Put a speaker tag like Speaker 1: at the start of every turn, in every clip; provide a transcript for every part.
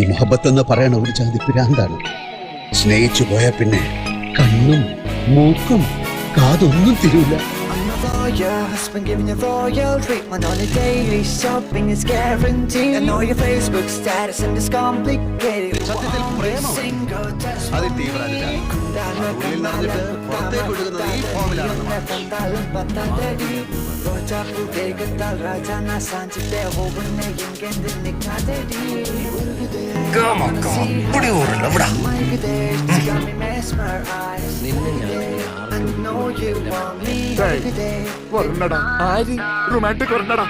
Speaker 1: ഈ മുഹബത്ത് എന്ന് പറയണ ഒരു ജാതി പിരാന്താണ് സ്നേഹിച്ചു പോയ പിന്നെ കണ്ണും മൂക്കും കാതൊന്നും
Speaker 2: a lawyer, husband giving you royal treatment on a daily shopping is guaranteed. And all your Facebook status and it's complicated.
Speaker 3: സത്യത്തിൽ.
Speaker 2: Single touch
Speaker 3: ഉള്ളിൽ നിറഞ്ഞിട്ട് പുറത്തേക്ക് ഒഴുകുന്നത് ഈ ഫോമിലാണ് നമ്മൾ
Speaker 4: ആര് റൊമാന്റിക് വരണ്ടടാ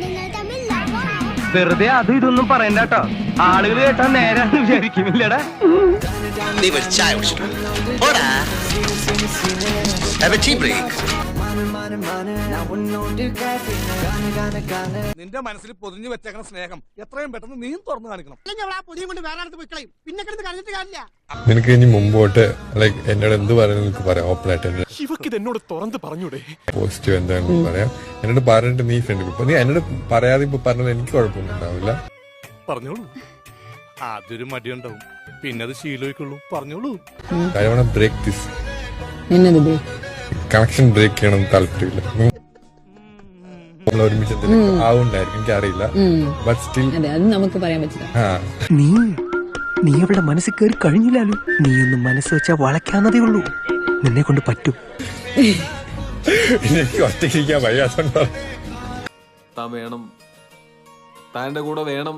Speaker 5: നിങ്ങൾ തമ്മിൽ ലവാണോ
Speaker 6: വെറുതെ അത് ഇതൊന്നും പറയണ്ട കേട്ടോ. ആളുകൾ കേട്ടാ നേരാന്ന് വിചാരിക്കുന്നില്ലടാ.
Speaker 3: നീ ചായ പോടാ a tea break. ബ്രേക്ക്
Speaker 4: നിന്റെ മനസ്സിൽ പൊതിഞ്ഞു വെച്ചേക്കണ സ്നേഹം എത്രയും പെട്ടെന്ന് നീ തുറന്നു കാണിക്കണം.
Speaker 7: നിനക്ക് ഇനി മുമ്പോട്ട് ലൈക്ക് എന്നോട് എന്ത് പറയാൻ നിനക്ക് പറയാം? ഓപ്പൺ ആയിട്ട്
Speaker 4: ശിവക്ക് ഇത് എന്നോട് തുറന്ന് പറഞ്ഞൂടെ?
Speaker 7: പോസിറ്റീവ് എന്താണെന്ന് പറയാം. എന്നോട് പറഞ്ഞിട്ട് നീ ഫ്രണ്ട് ഇപ്പൊ നീ എന്നോട് പറയാതെ ഇപ്പൊ പറഞ്ഞത് എനിക്ക് കുഴപ്പമൊന്നും ഉണ്ടാവില്ല.
Speaker 4: പറഞ്ഞോളൂ. ആദ്യൊരു മടിയുണ്ടാവും. പിന്നെ അത് ശീലോയ്ക്കുള്ളൂ. പറഞ്ഞോളൂ.
Speaker 7: ബ്രേക്ക് ദിസ്
Speaker 8: എന്നത് ബേ
Speaker 7: കണക്ഷൻ ബ്രേക്ക് ചെയ്യണമെന്ന് താല്പര്യമില്ല. നമ്മൾ ഒരുമിച്ച് എന്തെങ്കിലും ആവുണ്ടായിരിക്കും. എനിക്കറിയില്ല. ബട്ട് സ്റ്റിൽ
Speaker 8: അതെ അത് നമുക്ക് പറയാൻ പറ്റില്ല.
Speaker 9: നീ നീ അവളുടെ മനസ്സിൽ കയറി കഴിഞ്ഞില്ലാലും? നീ ഒന്ന് മനസ്സ് വെച്ചാ വളയ്ക്കാന്നതേ ഉള്ളൂ. നിന്നെ കൊണ്ട് പറ്റും.
Speaker 7: എനിക്ക് ഒറ്റയ്ക്കിരിക്കാൻ വയ്യാത്തോണ്ട്
Speaker 10: താൻ വേണം. താന്റെ കൂടെ വേണം.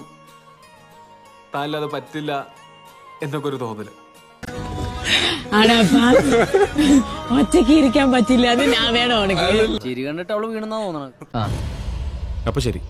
Speaker 10: താനില്ലാതെ പറ്റില്ല എന്നൊക്കെ ഒരു
Speaker 8: തോന്നൽ. ഒറ്റയ്ക്ക് ഇരിക്കാൻ പറ്റില്ല. അത് ഞാൻ വേണം ഉണക്ക്.
Speaker 6: ചിരി കണ്ടിട്ട് അവൾ വീണെന്നാ തോന്നണത്.
Speaker 4: അപ്പൊ ശരി.